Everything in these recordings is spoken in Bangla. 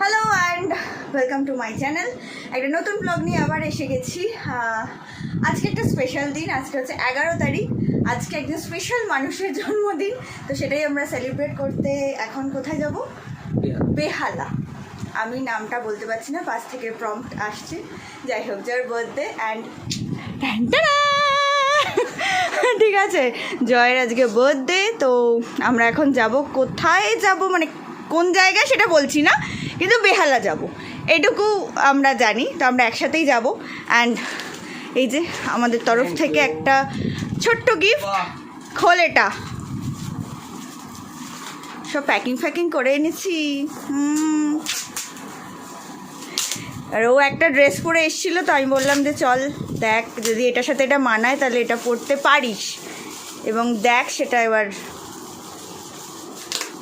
Hello and welcome to my channel একটা নতুন ব্লগ নিয়ে আবার এসে গেছি। আজকে একটা স্পেশাল দিন আজকে হচ্ছে এগারো তারিখ। আজকে একজন স্পেশাল মানুষের জন্মদিন। তো সেটাই আমরা সেলিব্রেট করতে এখন কোথায় যাব? বেহালা। আমি নামটা বলতে পারছি না পাশ থেকে প্রম্পট আসছে। যাই হোক যার বার্থডে অ্যান্ড ঠিক আছে জয়ের আজকে বার্থডে তো আমরা এখন যাব কোথায় যাব? মানে কোন জায়গায় সেটা বলছি না। কিন্তু বেহালা যাব। এটুকু আমরা জানি তো আমরা একসাথেই যাব। অ্যান্ড এই যে আমাদের তরফ থেকে একটা ছোট্ট গিফট খোল এটা সব প্যাকিং ফ্যাকিং করে এনেছি। আর ও একটা ড্রেস পরে এসেছিল তো আমি বললাম যে চল দেখ যদি এটার সাথে এটা মানায় তাহলে এটা পরতে পারিস। এবং দেখ সেটা এবার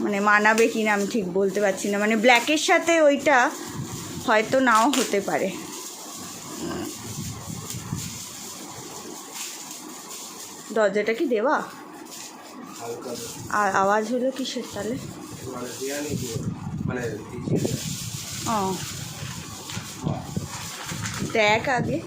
মানে মানাবে কি না আমি ঠিক বলতে পারছি না। মানে ব্ল্যাকের সাথে ওইটা হয়তো নাও হতে পারে। দরজাটা কি দেওয়া? আর আওয়াজ হলো কিসের তাহলে? ও। দেখ আগে।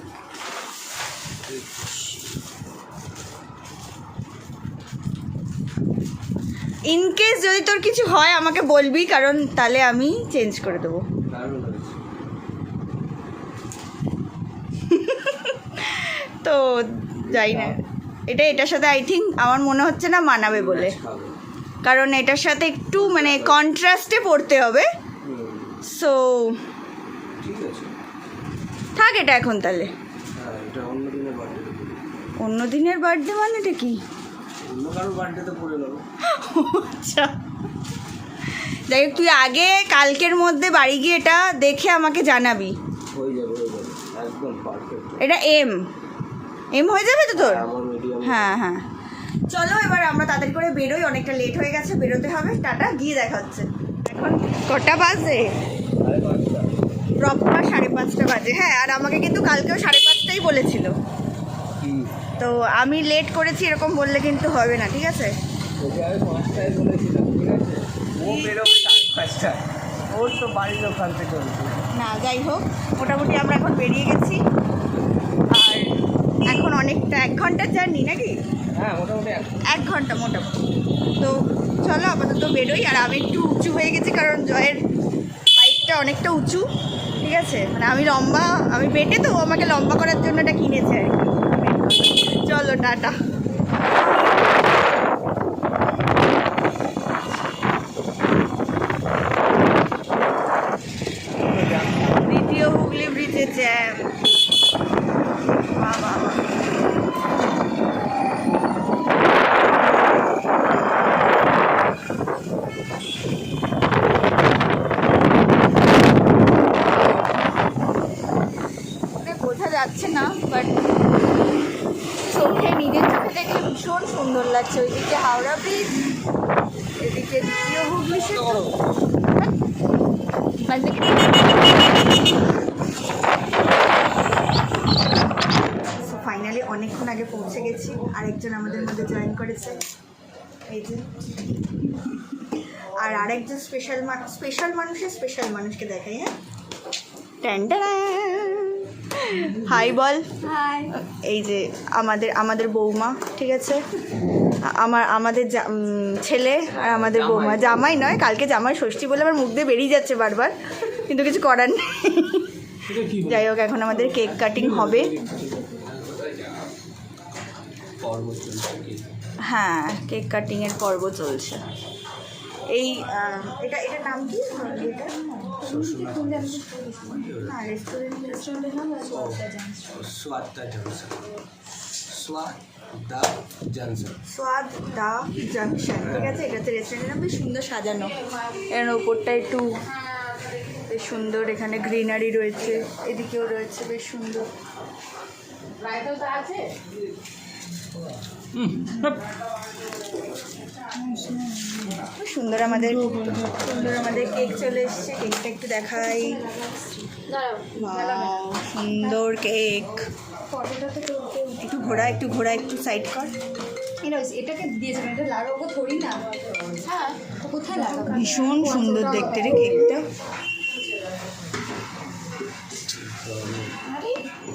ইন কেস যদি তোর কিছু হয় আমাকে বলবি কারণ তাহলে আমি চেঞ্জ করে দেবো। তো যাই না। এটা এটার সাথে আই থিঙ্ক আমার মনে হচ্ছে না মানাবে বলে। কারণ এটার সাথে একটু মানে কন্ট্রাস্টে পড়তে হবে। সো থাক এটা এখন তাহলে। হ্যাঁ অন্য দিনের বার্থডে মানে এটা কি? অন্য কারোর বার্থডেতে পড়ে নেব আচ্ছা। যাই হোক তুই আগে কালকের মধ্যে বাড়ি গিয়ে এটা দেখে আমাকে জানাবি। হয়ে যাবে হয়ে যাবে। একদম পারফেক্ট এটা এম এম হয়ে যাবে তো তোর? হ্যাঁ হ্যাঁ চলো এবার আমরা তাড়াতাড়ি করে বেরোই অনেকটা লেট হয়ে গেছে বেরোতে হবে। টাটা গিয়ে দেখা হচ্ছে। এখন কটা বাজে? প্রপার সাড়ে পাঁচটা বাজে। হ্যাঁ আর আমাকে কিন্তু কালকেও সাড়ে পাঁচটাই বলেছিল। তো আমি লেট করেছি এরকম বললে কিন্তু হবে না ঠিক আছে? ওর তো বাড়ির ওখান থেকে হয়েছে না যাই হোক মোটামুটি আমরা এখন বেরিয়ে গেছি। আর এখন অনেকটা এক ঘণ্টার জার্নি নাকি? হ্যাঁ মোটামুটি এক ঘণ্টা। মোটামুটি। তো চলো আপাতত বেরোই আর আমি একটু উঁচু হয়ে গেছি কারণ জয়ের বাইকটা অনেকটা উঁচু ঠিক আছে? মানে আমি লম্বা আমি বেটে তো আমাকে লম্বা করার জন্য এটা কিনেছে আর কি। চলো টাটা দ্বিতীয় হুগলি ব্রিজে জ্যাম বাবা মানে বোঝা যাচ্ছে না বাট চোখে নিজের চোখে দেখলে ভীষণ সুন্দর লাগছে। ওইদিকে হাওড়া ব্রিজ এদিকে দ্বিতীয় হুগলি ফাইনালি অনেকক্ষণ আগে পৌঁছে গেছি। আরেকজন আমাদের মধ্যে জয়েন করেছে। এই যে। আর আরেকজন স্পেশাল স্পেশাল মানুষের স্পেশাল মানুষকে দেখাই হ্যাঁ? হাই বল। এই যে আমাদের আমাদের বৌমা ঠিক আছে? আমার আমাদের ছেলে আর আমাদের বৌমা। জামাই নয় কালকে জামাই ষষ্ঠী বলে আমার মুখ দিয়ে বেরিয়ে যাচ্ছে বারবার। কিন্তু কিছু করার নেই। যাই হোক এখন আমাদের কেক কাটিং হবে। হ্যাঁ কেক কাটিংয়ের পর্ব চলছে। এই এটা এটার নাম কি? এটা? জাংশন ঠিক আছে এটা তো নাম বেশ সুন্দর সাজানো এর ওপরটা একটু বেশ সুন্দর এখানে গ্রিনারি রয়েছে এদিকেও রয়েছে বেশ সুন্দর সুন্দর আমাদের সুন্দর আমাদের কেক চলে এসছে। কেকটা একটু দেখাই। সুন্দর কেক একটু ঘোরা একটু ঘোরা একটু সাইড কর ভীষণ সুন্দর দেখতে রে কেকটা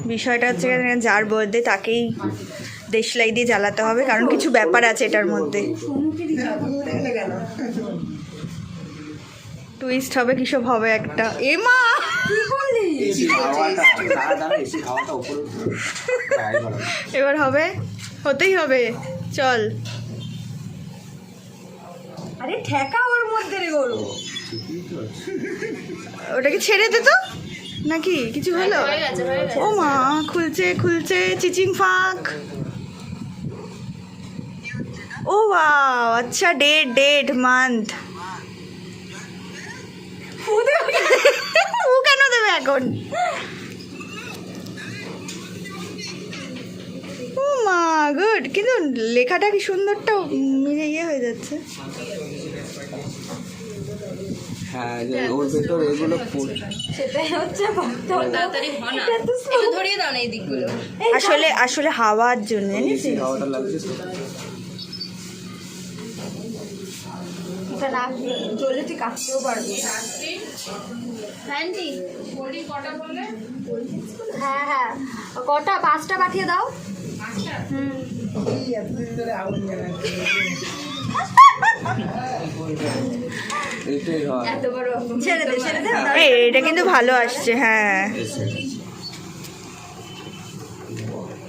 বিষয়টা হচ্ছে যার বার্থডে তাকেই দেশলাই দিয়ে জ্বালাতে হবে কারণ কিছু ব্যাপার আছে এটার মধ্যে। টুইস্ট হবে কিসব হবে একটা? এ মা। এবার হবে? হতেই হবে। চল। আরে ঠেকা ওর মধ্যে রে গরু। ওটাকে ছেড়ে দে তো। নাকি? কিছু হলো? ও মা খুলছে খুলছে চিচিং ফাঁক। ও বাও আচ্ছা ডেট ডেট মান্থ ও কেন দেবে এখন ও মা গুড কিন্তু লেখাটা কি সুন্দরটা মিলে ইয়ে হয়ে যাচ্ছে। হ্যাঁ ওর ভেতর এগুলো আসলে আসলে হাওয়ার জন্য জানিস লাগছে এটা রাখ জ্বলে তুই কাটতেও পারবি। হ্যাঁ হ্যাঁ। কটা? পাঁচটা পাঠিয়ে দাও। এইটাই হয় এত বড় ছেড়ে দে ছেড়ে দে। এই এটা কিন্তু ভালো আসছে হ্যাঁ।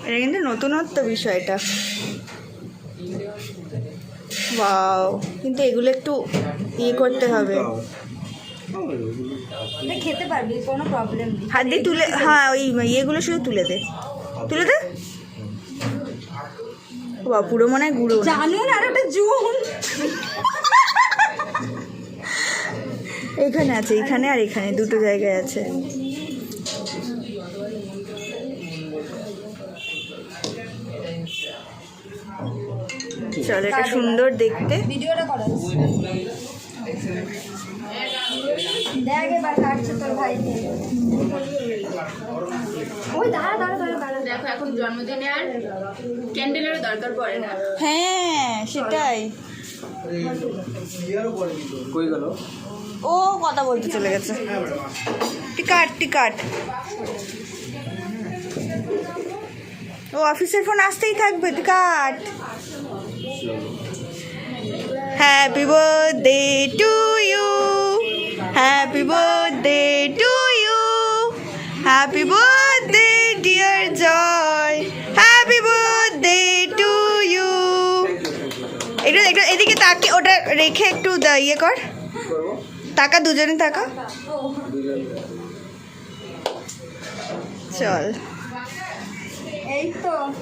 এটা কিন্তু নতুনত্ব বিষয়টা। ওয়াও কিন্তু এগুলো একটু ইয়ে করতে হবে। খেতে পারবি কোনো প্রবলেম নেই। হাত দিয়ে তুলে হ্যাঁ ওই ইয়েগুলো শুধু তুলে দে। তুলে দে। বা পুরো মনে হয় গুঁড়ো। জানুন আর ওটা জুন এখানে আছে এখানে আর এখানে দুটো জায়গায় আছে। চল এটা সুন্দর দেখতে। ভিডিওটা করো দেখ এবার কাটছে তোর ভাই ওই দাঁড়া দাঁড়া দাঁড়া দাঁড়া। দেখো এখন জন্মদিনে আর ক্যান্ডেলেরও দরকার পড়ে না। হ্যাঁ সেটাই। কই গেল? ও কথা বলতে চলে গেছে। টিকাট টিকাট ও অফিসের ফোন আসতেই থাকবে টিকাট happy birthday to you happy birthday to you happy birthday dear Joy happy birthday to you একটু একটু এদিকে তাকে ওটা রেখে একটু ইয়ে কর। টাকা দুজনে টাকা চল। এই তা-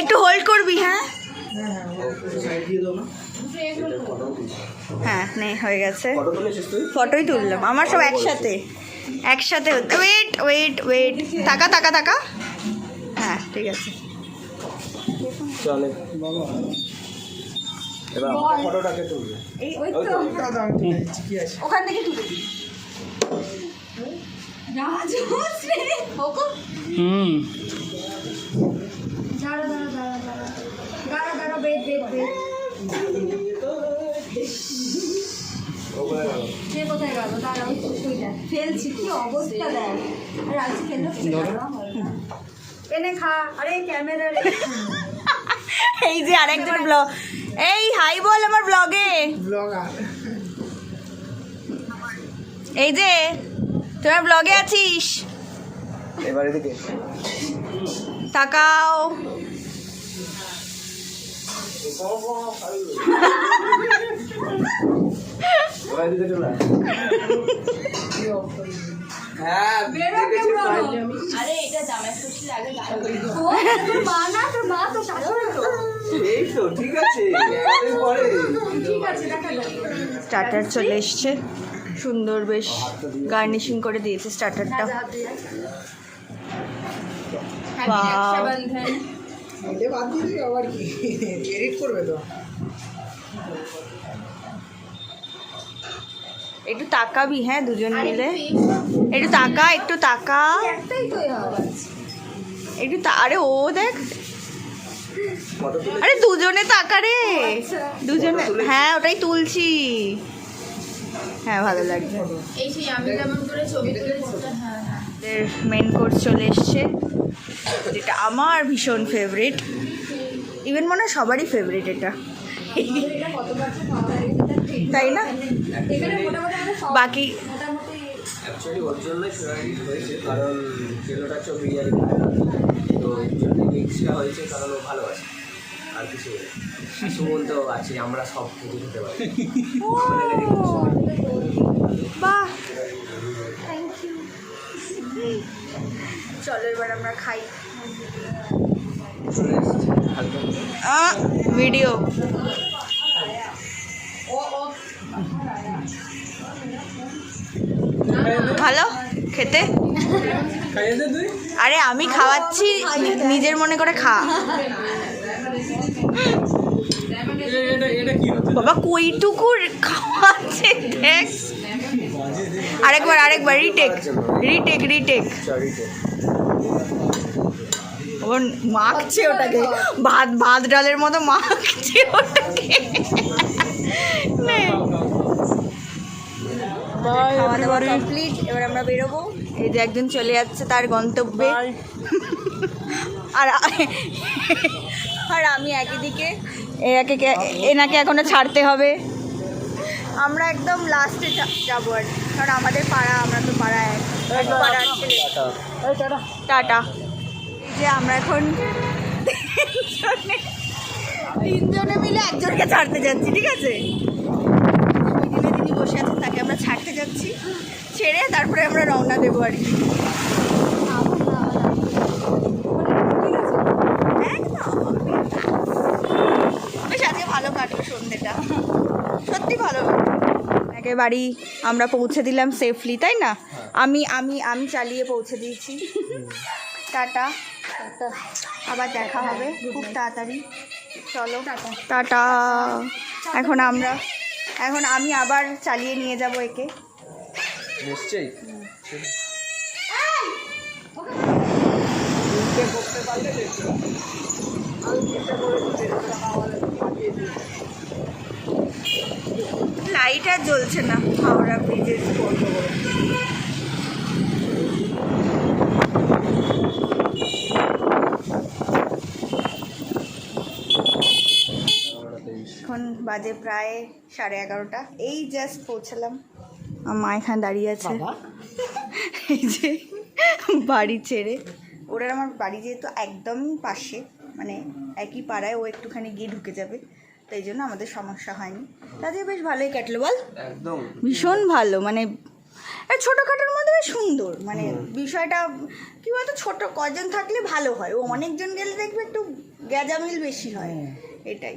একটু হোল্ড করবি হ্যাঁ? হ্যাঁ নে হয়ে গেছে। ফটোই তুললাম আমার সব একসাথে। একসাথে ওয়েট ওয়েট ওয়েট টাকা টাকা টাকা হ্যাঁ ঠিক আছে। চলে। এবার ফটোটাকে তুলবে। ওখান থেকে তুলে হুম। ফেলছি কি অবস্থা দেখ। আর এনে খা। আরে ক্যামেরা এই যে আরেকজন ব্লগ। এই হাই বল আমার ব্লগে। এই যে তোমার ব্লগে আছিস? এবার এদিকে তাকাও। হ্যাঁ দেখেছি তো। আরে এটা জামাই ষষ্ঠীর আগে গান করি। ও তোর মা না তোর মা তো শাশুড়ি তো। এই তো ঠিক আছে। এতদিন পরে। ঠিক আছে দেখা যাবে। স্টার্টার চলে এসছে। সুন্দর বেশ গার্নিশিং করে দিয়েছে স্টার্টারটা। একটু তাকাবি হ্যাঁ দুজন মিলে। একটু তাকা একটু তাকা। একটু তা- আরে ও দেখ। আরে দুজনে তো আকারে দুজনে হ্যাঁ ওটাই তুলছি। হ্যাঁ ভালো লাগছে। এই সেই আমি যেমন করে ছবি তুলেছি হ্যাঁ হ্যাঁ। মেন কোর্স চলে এসছে যেটা আমার ভীষণ ফেভারিট ইভেন মনে হয় সবারই ফেভারিট এটা। তাই না? বাকি অ্যাকচুয়ালি ওর জন্যই ফেভারিট হয়েছে কারণ কেলোটা চো বিরিয়ানি তো এর হয়েছে কারণ ও ভালোবাসে। আর কিছু না। সুমন তো আছে আমরা সব কিছু খেতে পারি। বাহ থ্যাংক ইউ চলো এবার আমরা খাই। ভিডিও ভালো খেতে। খাইয়ে দে তুই। আরে আমি খাওয়াচ্ছি নিজের মনে করে খা এ- এটা এটা কি হচ্ছে বাবা কইটুকু খাওয়াচ্ছে দেখ। আরেকবার আরেকবার রিটেক রিটেক রিটেক ওর মাখছে ওটাকে। ভাত ভাত ডালের মতো মাখছে ওটাকে। খাওয়া দাওয়া কমপ্লিট এবার আমরা বেরোবো। এই যে একজন চলে যাচ্ছে তার গন্তব্যে। আর আর আমি একই দিকে এনাকে কে- এনাকে এখনও ছাড়তে হবে। আমরা একদম লাস্টে যাব আর কি। কারণ আমাদের পাড়া আমরা তো পাড়ায় এক। পাড়ার ছেলে। টাটা। এই যে আমরা এখন তিনজনে মিলে একজনকে ছাড়তে যাচ্ছি ঠিক আছে? যিনি বসে আছেন তাকে আমরা ছাড়তে যাচ্ছি। ছেড়ে তারপরে আমরা রওনা দেবো আর কি একদম। বেশ আজকে ভালো কাটলো সন্ধ্যেটা সত্যি ভালো আগে বাড়ি আমরা পৌঁছে দিলাম সেফলি তাই না? আমি আমি আমি চালিয়ে পৌঁছে দিয়েছি। টাটা। আবার দেখা হবে। খুব তাড়াতাড়ি। চলো। টাটা। এখন আমরা এখন আমি আবার চালিয়ে নিয়ে যাব একে। নিশ্চয়ই। লাইট আর জ্বলছে না। হাওড়া ব্রিজের এখন বাজে প্রায় সাড়ে এগারোটা। এই জাস্ট পৌঁছালাম। মা এখানে দাঁড়িয়ে আছে। এই যে বাড়ি ছেড়ে। ওরা আমার বাড়ি যেহেতু একদমই পাশে মানে একই পাড়ায় ও একটুখানি গিয়ে ঢুকে যাবে। তাই জন্য আমাদের সমস্যা হয়নি। তাদের বেশ ভালোই কাটলো বল। একদম। ভীষণ ভালো মানে ছোটোখাটোর মধ্যে বেশ সুন্দর মানে বিষয়টা কি বলতো ছোট কজন থাকলে ভালো হয় ও অনেকজন গেলে দেখবে একটু গ্যাজামিল বেশি হয় এটাই।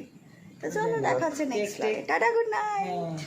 তো চলো দেখা হচ্ছে নেক্সট টাটা গুড নাইট